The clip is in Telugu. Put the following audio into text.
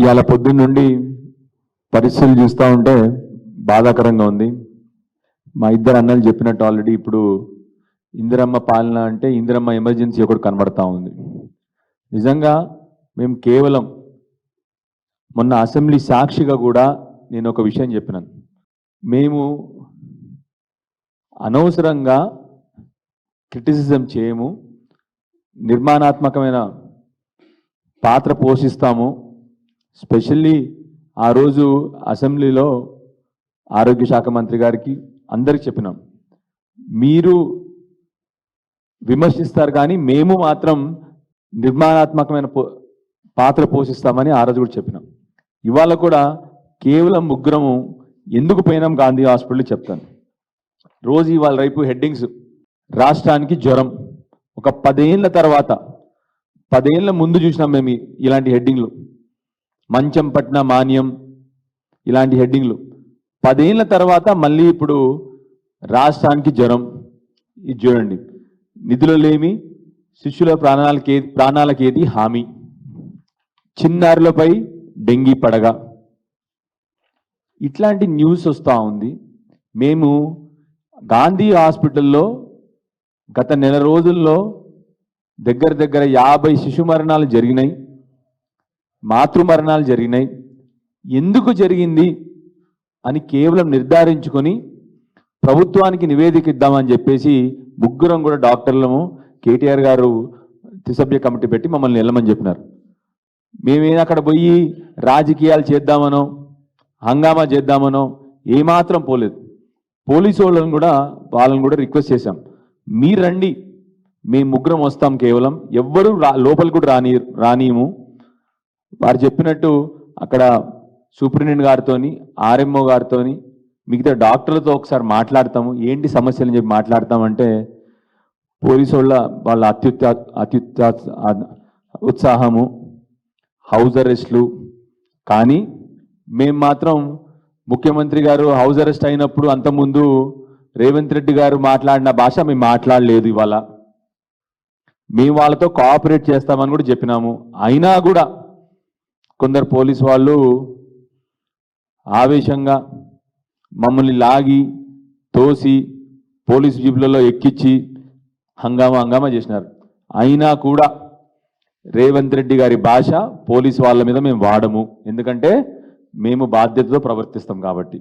ఇవాళ పొద్దున్న నుండి పరిస్థితులు చూస్తూ ఉంటే బాధాకరంగా ఉంది. మా ఇద్దరు అన్నలు చెప్పినట్టు ఆల్రెడీ ఇప్పుడు ఇందిరమ్మ పాలన అంటే ఇందిరమ్మ ఎమర్జెన్సీ ఒకటి కనబడతా ఉంది. నిజంగా మేము కేవలం మొన్న అసెంబ్లీ సాక్షిగా కూడా నేను ఒక విషయం చెప్పినాను. మేము అనవసరంగా క్రిటిసిజం చేయము నిర్మాణాత్మకమైన పాత్ర పోషిస్తాము స్పెషల్లీ ఆ రోజు అసెంబ్లీలో ఆరోగ్య శాఖ మంత్రి గారికి అందరికి చెప్పినాం. మీరు విమర్శిస్తారు కానీ మేము మాత్రం నిర్మాణాత్మకమైన పో- పాత్ర పోషిస్తామని ఆ రోజు కూడా చెప్పినాం. ఇవాళ కూడా కేవలం ముగ్గురము ఎందుకు పోయినాం గాంధీ హాస్పిటల్ చెప్తాను. రోజు ఇవాళ రేపు హెడ్డింగ్స్ రాష్ట్రానికి జ్వరం. ఒక పదేళ్ళ తర్వాత పదేళ్ళ ముందు చూసినాం మేము ఇలాంటి హెడ్డింగ్లు. మంచం పట్టిన మాన్యం ఇలాంటి హెడ్డింగ్లు. పదేళ్ళ తర్వాత మళ్ళీ ఇప్పుడు రాష్ట్రానికి జ్వరం. ఇది చూడండి. నిధులు లేమి శిష్యుల ప్రాణాలకే ప్రాణాలకేది హామీ. చిన్నారులపై డెంగీ పడగ. ఇట్లాంటి న్యూస్ వస్తూ ఉంది. మేము గాంధీ హాస్పిటల్లో గత నెల రోజుల్లో దగ్గర దగ్గర యాభై శిశు మరణాలు జరిగినాయి. మాతృ మరణాలు జరిగినాయి. ఎందుకు జరిగింది? అని కేవలం నిర్ధారించుకొని ప్రభుత్వానికి నివేదిక ఇద్దామని చెప్పేసి ముగ్గురం కూడా డాక్టర్లము కేటీఆర్ గారు త్రిసభ్య కమిటీ పెట్టి మమ్మల్ని వెళ్ళమని చెప్పినారు. మేమేం అక్కడ పోయి రాజకీయాలు చేద్దామనో హంగామా చేద్దామనో ఏమాత్రం పోలేదు. పోలీసు వాళ్ళని కూడా వాళ్ళని కూడా రిక్వెస్ట్ చేశాం. మీరు రండి మేము ముగ్గురం వస్తాం కేవలం. ఎవ్వరూ రా లోపలికి కూడా రాని రానియము. వారు చెప్పినట్టు అక్కడ సూపరింటెండెంట్ గారితోని ఆర్ఎంఓ గారితోని మిగతా డాక్టర్లతో ఒకసారి మాట్లాడతాము. ఏంటి సమస్యలు చెప్పి మాట్లాడతామంటే పోలీసు వాళ్ళ వాళ్ళ అత్యుత్త అత్యుత్త ఉత్సాహము హౌస్ అరెస్ట్లు. కానీ మేము మాత్రం ముఖ్యమంత్రి గారు హౌస్ అరెస్ట్ అయినప్పుడు అంతకుముందు రేవంత్ రెడ్డి గారు మాట్లాడిన భాష మేము మాట్లాడలేదు ఇవాళ. మేము వాళ్ళతో కోఆపరేట్ చేస్తామని కూడా చెప్పినాము. అయినా కూడా కొందరు పోలీస్ వాళ్ళు ఆవేశంగా మమ్మల్ని లాగి తోసి పోలీస్ జీపులలో ఎక్కించి హంగామా హంగామా చేసినారు. అయినా కూడా రేవంత్ రెడ్డి గారి భాష పోలీస్ వాళ్ళ మీద మేము వాడము. ఎందుకంటే మేము బాధ్యతతో ప్రవర్తిస్తాం కాబట్టి.